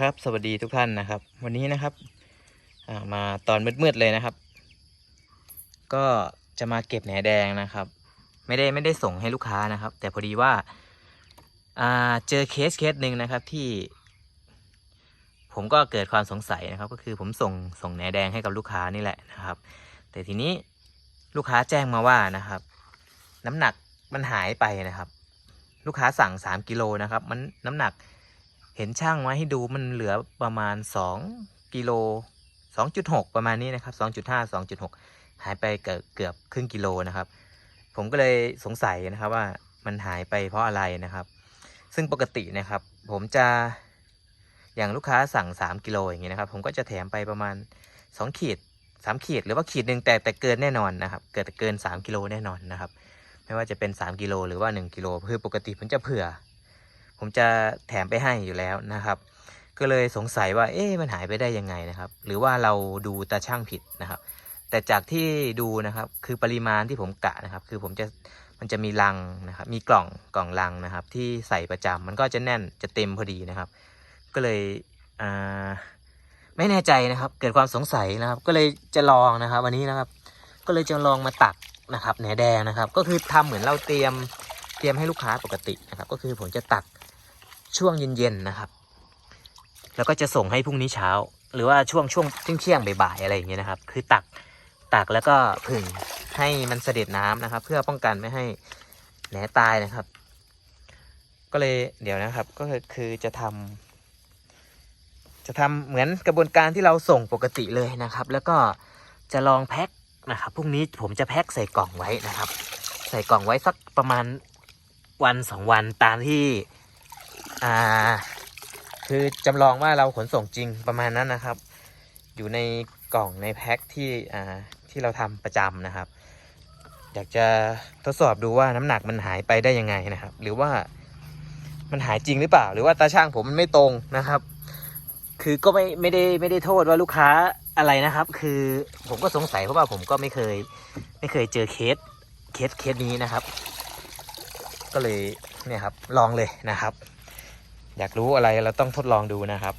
ครับสวัสดีทุกท่านนะครับ วันนี้นะครับามาตอนมืดๆเลยนะครับ ก็จะมาเก็บแหนแดงนะครับ ไม่ได้ไม่ได้ส่งให้ลูกค้านะครับ แต่พอดีว่าาเจอเคสเคสหนึ่งนะครับที่ ผมก็เกิดความสงสัยนะครับ ก็คือผมส่งส่งแหนแดงให้กับลูกค้านี่แหละนะครับ แต่ทีนี้ลูกค้าแจ้งมาว่านะครับ น้ำหนักมันหายไปนะครับ ลูกค้าสั่งสามกิโลนะครับ มันน้ำหนัก เห็นช่างไว้ให้ดูมันเหลือประมาณ 2กิโล2.6 ประมาณนี้นะครับ 2.5 2.6 หายไปเกือบเกือบครึ่งกิโลนะครับ ผมก็เลยสงสัยนะครับว่ามันหายไปเพราะอะไรนะครับ ซึ่งปกตินะครับ ผมจะอย่างลูกค้าสั่ง 3 กิโลอย่างนี้นะครับ ผมก็จะแถมไปประมาณ 2 ขีด 3 ขีดหรือว่าขีดหนึ่งแต่แต่เกินแน่นอนนะครับ เกิดเกิน 3 กิโลแน่นอนนะครับ ไม่ว่าจะเป็น 3 กิโลหรือว่า 1 กิโลคือปกติผมจะเผื่อ ผมจะแถมไปให้อยู่แล้วนะครับ ก็เลยสงสัยว่าเอ๊ะมันหายไปได้ยังไงนะครับ หรือว่าเราดูตาช่างผิดนะครับ แต่จากที่ดูนะครับคือปริมาณที่ผมกะนะครับ คือผมจะมันจะมีลังนะครับ มีกล่องกล่องลังนะครับ ที่ใส่ประจำมันก็จะแน่นจะเต็มพอดีนะครับ ก็เลยอ่าไม่แน่ใจนะครับ เกิดความสงสัยนะครับ ก็เลยจะลองนะครับวันนี้นะครับ ก็เลยจะลองมาตักนะครับแหนแดงนะครับ ก็คือทำเหมือนเราเตรียมเตรียมให้ลูกค้าปกตินะครับ ก็คือผมจะตัก ช่วงเย็นๆนะครับ แล้วก็จะส่งให้พรุ่งนี้เช้า หรือว่าช่วงช่วงเที่ยงๆบ่ายๆอะไรอย่างเงี้ยนะครับ คือตักตักแล้วก็ผึ่งให้มันเสด็จน้ำนะครับ เพื่อป้องกันไม่ให้แหนตายนะครับ ก็เลยเดี๋ยวนะครับก็คือจะทำจะทำเหมือนกระบวนการที่เราส่งปกติเลยนะครับ แล้วก็จะลองแพ็คนะครับพรุ่งนี้ผมจะแพ็คใส่กล่องไว้นะครับ ใส่กล่องไว้สักประมาณวันสองวันตามที่ อ่า คือจำลองว่าเราขนส่งจริงประมาณนั้นนะครับ อยู่ในกล่องในแพ็คที่อ่าที่เราทำประจำนะครับ อยากจะทดสอบดูว่าน้ำหนักมันหายไปได้ยังไงนะครับ หรือว่ามันหายจริงหรือเปล่า หรือว่าตาช่างผมมันไม่ตรงนะครับ คือก็ไม่ไม่ได้ไม่ได้โทษว่าลูกค้าอะไรนะครับ คือผมก็สงสัยเพราะว่าผมก็ไม่เคย ไม่เคยเจอเคสเคสเคสนี้นะครับ ก็เลยเนี่ยครับลองเลยนะครับ อยากรู้อะไรเราต้องทดลองดูนะครับ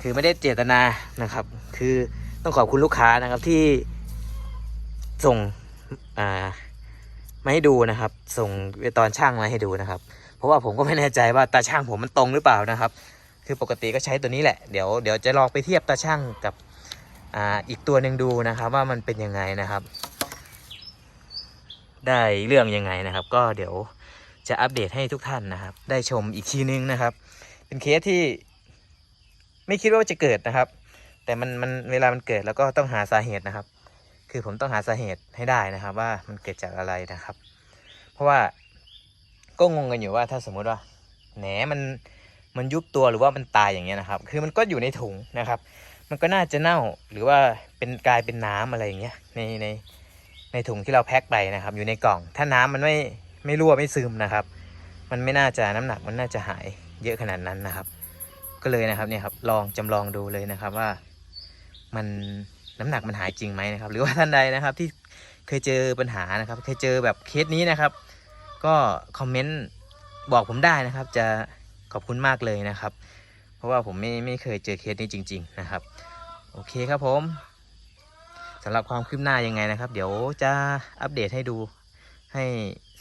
คือไม่ได้เจตนานะครับ คือต้องขอบคุณลูกค้านะครับที่ส่งอ่ามาให้ดูนะครับ ส่งตอนช่างมาให้ดูนะครับ เพราะว่าผมก็ไม่แน่ใจว่าตาช่างผมมันตรงหรือเปล่านะครับ คือปกติก็ใช้ตัวนี้แหละเดี๋ยวเดี๋ยวจะลองไปเทียบตาช่างกับอ่าอีกตัวหนึ่งดูนะครับ ว่ามันเป็นยังไงนะครับ ได้เรื่องยังไงนะครับ ก็เดี๋ยว จะอัปเดตให้ทุกท่านนะครับ ได้ชมอีกทีนึงนะครับ เป็นเคสที่ไม่คิดว่าจะเกิดนะครับ แต่มันมันเวลามันเกิดแล้วก็ต้องหาสาเหตุนะครับ คือผมต้องหาสาเหตุให้ได้นะครับ ว่ามันเกิดจากอะไรนะครับ เพราะว่าก็งงกันอยู่ว่าถ้าสมมุติว่าแหนมันมันยุบตัวหรือว่ามันตายอย่างเงี้ยนะครับ คือมันก็อยู่ในถุงนะครับ มันก็น่าจะเน่าหรือว่าเป็นกลายเป็นน้ำอะไรอย่างเงี้ยในในในถุงที่เราแพ็คไปนะครับ อยู่ในกล่อง ถ้าน้ำมันไม่ ไม่รั่วไม่ซึมนะครับ มันไม่น่าจะน้ำหนักมันน่าจะหายเยอะขนาดนั้นนะครับ ก็เลยนะครับเนี่ยครับลองจำลองดูเลยนะครับว่า มันน้ำหนักมันหายจริงไหมนะครับ หรือว่าท่านใดนะครับที่เคยเจอปัญหานะครับ เคยเจอแบบเคสนี้นะครับ ก็คอมเมนต์บอกผมได้นะครับ จะขอบคุณมากเลยนะครับ เพราะว่าผมไม่ไม่เคยเจอเคสนี้จริง ๆ นะครับ โอเคครับผมสำหรับความคืบหน้ายังไงนะครับ เดี๋ยวจะอัปเดตให้ดู ให้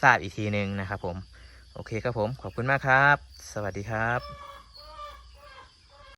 ทราบอีกทีหนึ่งนะครับผม โอเคครับผม ขอบคุณมากครับ สวัสดีครับ